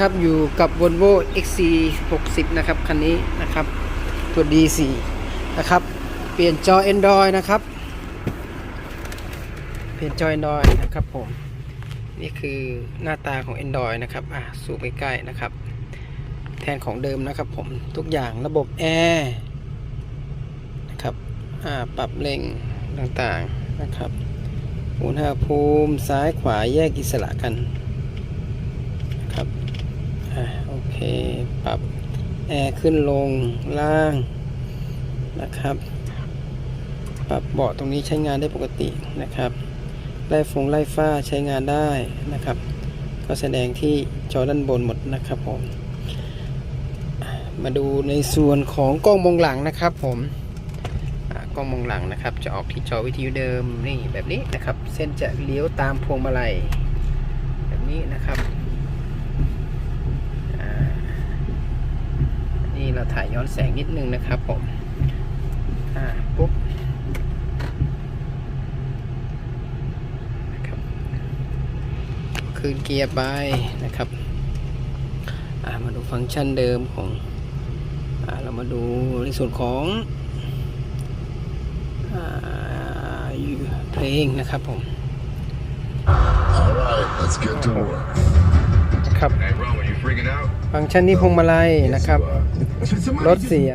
ครับอยู่กับ Volvo XC60 นะครับคันนี้นะครับตัว D4 นะครับ เปลี่ยนจอ Android นะครับ เปลี่ยนจอ Android นะครับผมนี่คือหน้าตาของ Android นะครับอะสูบใกล้ๆนะครับ แทนของเดิมนะครับผมทุกอย่างระบบแอร์นะครับอ่าปรับเร่งต่างๆนะครับอุณหภูมิซ้ายขวาแยกอิสระกันนะครับ เค ปรับแอร์ขึ้นลงล่างนะครับ ปรับเบาะตรงนี้ใช้งานได้ปกตินะครับไล่ฟงไล่ฟ้าใช้งานได้นะครับ ก็แสดงที่จอด้านบนหมดนะครับผม มาดูในส่วนของกล้องมองหลังนะครับผมกล้องมองหลังนะครับ จะออกที่จอวิทยุเดิมนี่แบบนี้นะครับ เส้นจะเลี้ยวตามพวงมาลัยแบบนี้นะครับอ่านี่ เราถ่ายย้อนแสงนิดนึงนะครับผม อ่า ปุ๊บนะครับคืนเกียร์ไปนะครับ อ่า มาดูฟังก์ชันเดิมของ อ่า เรามาดูในส่วนของ อ่าเพลงนะครับผม All right, let's get to work. นะครับ Hey, Roman, you freaking out? ฟังก์ชันที่พวงมาลัยนะครับ Yes, you are. รถเสีย